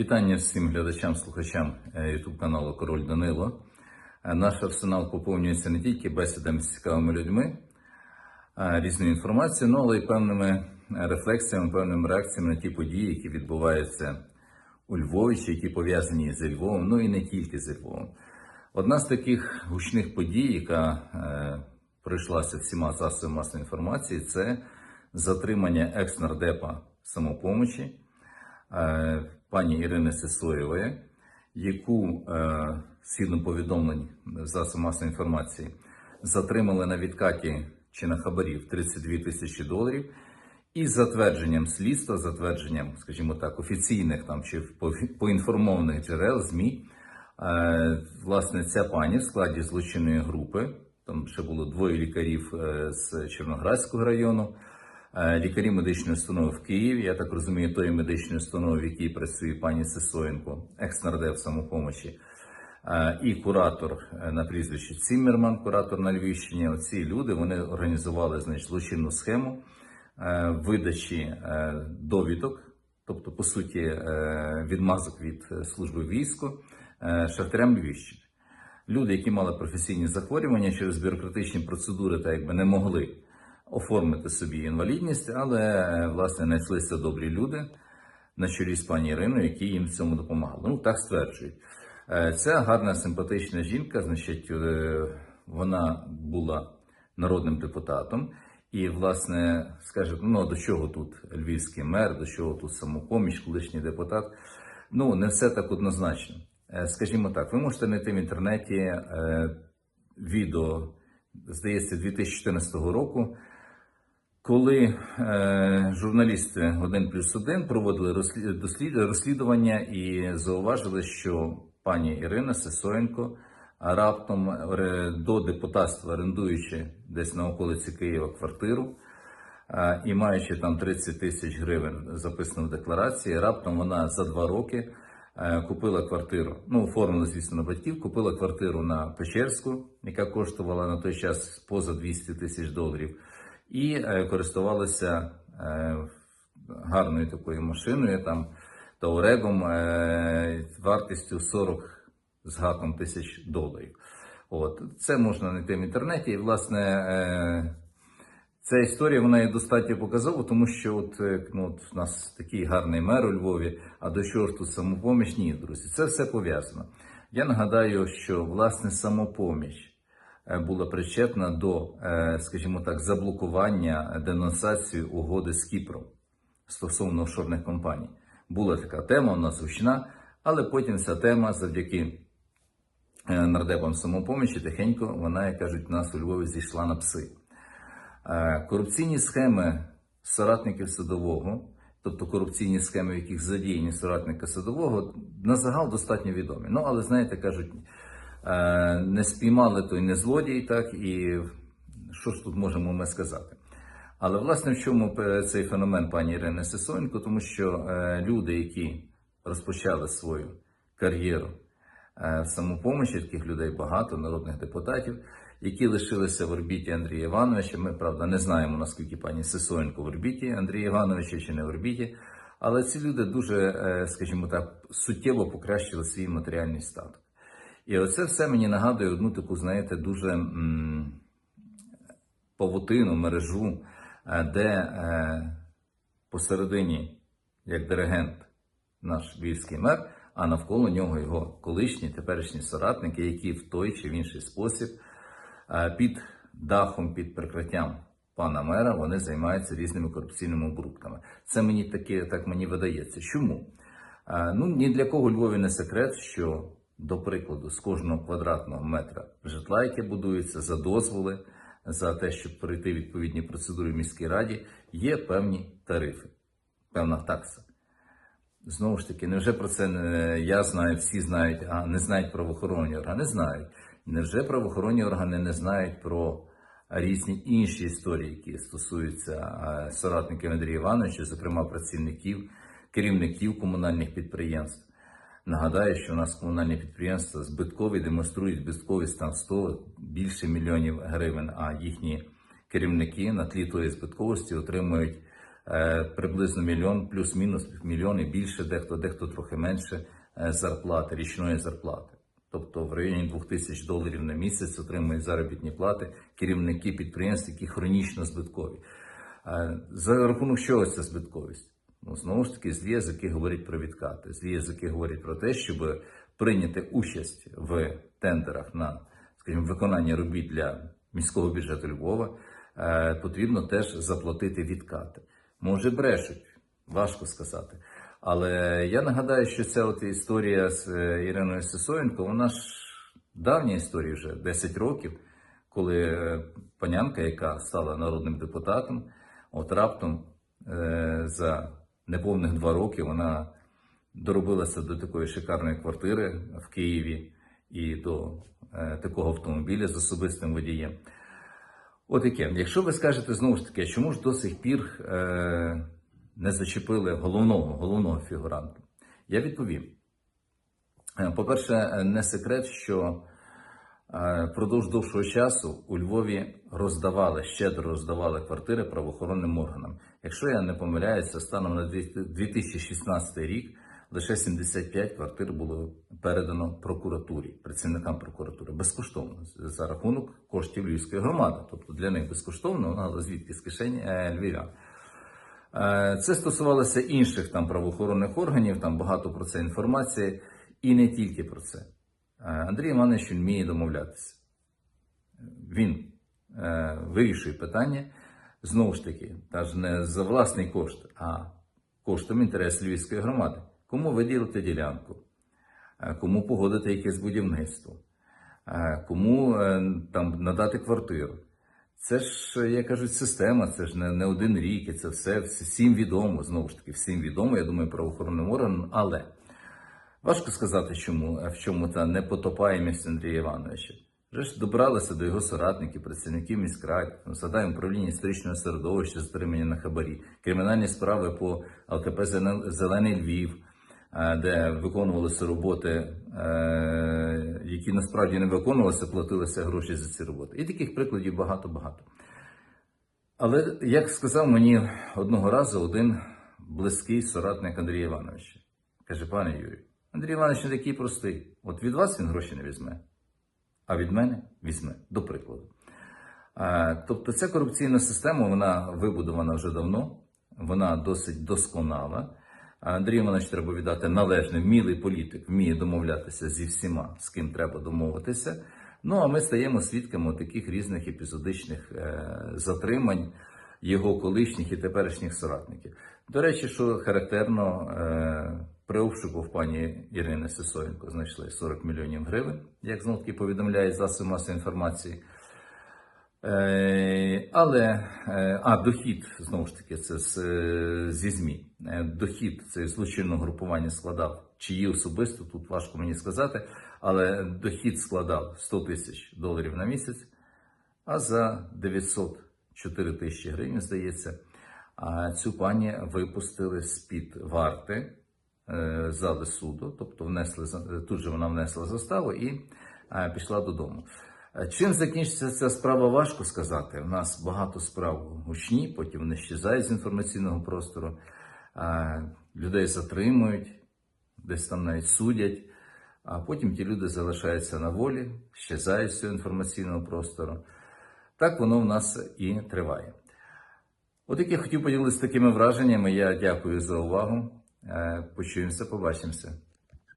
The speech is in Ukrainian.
Вітання всім глядачам, слухачам YouTube каналу Король Данило. Е, Наш арсенал поповнюється не тільки бесідами з цікавими людьми, е, різною інформацією, ну, але й певними е, рефлексіями, певними реакціями на ті події, які відбуваються у Львові, чи які пов'язані зі Львовом, ну і не тільки зі Львовом. Одна з таких гучних подій, яка е, пройшлася всіма засобами масової інформації, це затримання екс-нардепа самопомочі е, пані Ірини Сисоєвої, яку е, згідно повідомлень засобів масової інформації затримали на відкаті чи на хабарі в 32 тисячі доларів. І затвердженням слідства, затвердженням, скажімо так, офіційних там чи по- поінформованих джерел ЗМІ, е, власне, ця пані в складі злочинної групи, там ще було двоє лікарів е, з Чорноградського району, лікарі медичної установи в Києві, я так розумію, тої медичної установи, в якій працює пані Сисоєнко, екс-нардеп самопомочі, е, і куратор е, на прізвище Ціммерман, куратор на Львівщині. Оці люди вони організували значить, злочинну схему е, видачі е, довідок, тобто, по суті, е, відмазок від е, служби війську е, шахтарям Львівщини. Люди, які мали професійні захворювання через бюрократичні процедури, та якби не могли оформити собі інвалідність, але власне знайшлися добрі люди на чолі з пані Іриною, які їм в цьому допомагали. Ну так стверджують. Е, Ця гарна симпатична жінка, значить, е, вона була народним депутатом. І, власне, скажуть, ну до чого тут львівський мер, до чого тут самопоміч, колишній депутат. Ну, не все так однозначно. Е, Скажімо так, ви можете знайти в інтернеті відео, здається, 2014 року, коли е, журналісти 1 плюс 1 проводили розслідування і зауважили, що пані Ірина Сисоєнко раптом до депутатства, орендуючи десь на околиці Києва квартиру, е, і маючи там 30 тисяч гривень записано в декларації, раптом вона за два роки е, купила квартиру. Ну, оформила, звісно, на батьків, купила квартиру на Печерську, яка коштувала на той час поза 200 тисяч доларів, і е, користувалася е, гарною такою машиною, там Таурегом вартістю 40 з гаком тисяч доларів. От це можна знайти в інтернеті. І, власне, е, Ця історія вона є достатньо показова, тому що от, ну, от у нас такий гарний мер у Львові, а до чого ж тут самопоміч? Ні, друзі, це все пов'язано. Я нагадаю, що власне самопоміч була причетна до, е, скажімо так, заблокування денонсації угоди з Кіпром стосовно офшорних компаній. Була така тема, у нас гучна, але потім ця тема завдяки е, нардепам самопомічі тихенько, вона, як кажуть, у нас у Львові зійшла на пси. Е, Корупційні схеми соратників садового, тобто корупційні схеми, в яких задіяні соратники садового, на загал достатньо відомі. Ну, але знаєте, кажуть, е, не спіймали той не злодій, так і що ж тут можемо ми сказати? Але власне в чому е, цей феномен пані Ірини Сисоєнко? Тому що е, люди, які розпочали свою кар'єру е, в самопомочі, таких людей багато, народних депутатів, які лишилися в орбіті Андрія Івановича. Ми, правда, не знаємо, наскільки пані Сисоєнко в орбіті Андрія Івановича чи не в орбіті. Але ці люди дуже, е, скажімо так, суттєво покращили свій матеріальний статок. І оце все мені нагадує одну таку, знаєте, дуже м, павутину, мережу, е, де е, посередині, як диригент, наш львівський мер, а навколо нього його колишні теперішні соратники, які в той чи в інший спосіб е, під дахом, під прикриттям пана мера вони займаються різними корупційними оборудками. Це мені таке, так мені видається. Чому? Е, Ну, ні для кого Львові не секрет, що, до прикладу, з кожного квадратного метра житла, яке будується за дозволи, за те, щоб пройти відповідні процедури в міській раді, є певні тарифи, певна такса. Знову ж таки, невже про це не я знаю, всі знають, а не знають правоохоронні органи? Знають. Невже правоохоронні органи не знають про різні інші історії, які стосуються е, соратників Андрія Івановича, зокрема працівників, керівників комунальних підприємств? Нагадаю, що у нас комунальні підприємства збиткові демонструють збитковість там 100 більше мільйонів гривень, а їхні керівники на тлі тої збитковості отримують е, приблизно мільйон, плюс-мінус мільйон і більше, дехто, дехто трохи менше е, зарплати, річної зарплати. Тобто в районі 2000 доларів на місяць отримують заробітні плати керівники підприємств, які хронічно збиткові. Е, За рахунок чого ця збитковість? Ну, знову ж таки, злі язики говорять про відкати. Злі язики говорять про те, щоб прийняти участь в тендерах на скажімо, виконання робіт для міського бюджету Львова, е, потрібно теж заплатити відкати. Може, брешуть, важко сказати. Але я нагадаю, що ця от історія з е, Іриною Сисоєнко, вона ж давня історія вже 10 років, коли е, панянка, яка стала народним депутатом, от раптом е, за неповних два роки вона доробилася до такої шикарної квартири в Києві і до е, такого автомобіля з особистим водієм. От яке. Якщо ви скажете знову ж таки, чому ж до сих пір е, не зачепили головного, головного фігуранта? Я відповім. Е, По-перше, не секрет, що е, впродовж довшого часу у Львові роздавали, щедро роздавали квартири правоохоронним органам. Якщо я не помиляюся, станом на 2016 рік лише 75 квартир було передано прокуратурі, працівникам прокуратури безкоштовно за рахунок коштів Львівської громади. Тобто для них безкоштовно, але звідки з кишені е, львів'ян. Е, Це стосувалося інших там правоохоронних органів, там багато про це інформації, і не тільки про це. Е, Андрій Іванович вміє домовлятися. Він е, вирішує питання знову ж таки, навіть не за власний кошт, а коштом інтересу Львівської громади. Кому виділити ділянку, е, кому погодити якесь будівництво, кому там надати квартиру. Це ж, як кажуть, система, це ж не, не один рік, і це все всім відомо, знову ж таки, всім відомо, я думаю, правоохоронним органам, але важко сказати, чому, в чому та непотопаємість Андрія Івановича. Вже ж добралися до його соратників, працівників міськради, ну, згадаємо управління історичного середовища, затримання на хабарі, кримінальні справи по ЛКП Зелений Львів, е, де виконувалися роботи, е, які насправді не виконувалися, платилися гроші за ці роботи. І таких прикладів багато-багато. Але, як сказав мені одного разу один близький соратник Андрія Івановича, каже, пане Юрію, Андрій Іванович не такий простий. От від вас він гроші не візьме, а від мене візьме, до прикладу. Тобто ця корупційна система вона вибудована вже давно, вона досить досконала. Андрій Іванович треба віддати належне, вмілий політик, вміє домовлятися зі всіма, з ким треба домовитися. Ну а ми стаємо свідками таких різних епізодичних е, затримань його колишніх і теперішніх соратників. До речі, що характерно, е, при обшуку в пані Ірини Сисоєнко знайшли 40 мільйонів гривень, як знову таки повідомляють засоби масової інформації. Е, але е, а дохід знову ж таки це з, зі ЗМІ. Е, Дохід цей злочинного групування складав чиї особисто, тут важко мені сказати, але дохід складав 100 тисяч доларів на місяць, а за 904 тисячі гривень, здається, цю пані випустили з-під варти е, зали суду, тобто внесли тут же вона внесла заставу і е, пішла додому. Е, Чим закінчиться ця справа, важко сказати. У нас багато справ гучні, потім вони щезають з інформаційного простору, е, людей затримують, десь там навіть судять, а потім ті люди залишаються на волі, щезають з цього інформаційного простору. Так воно в нас і триває. От як я хотів поділитися такими враженнями. Я дякую за увагу. Е, Почуємося, побачимося.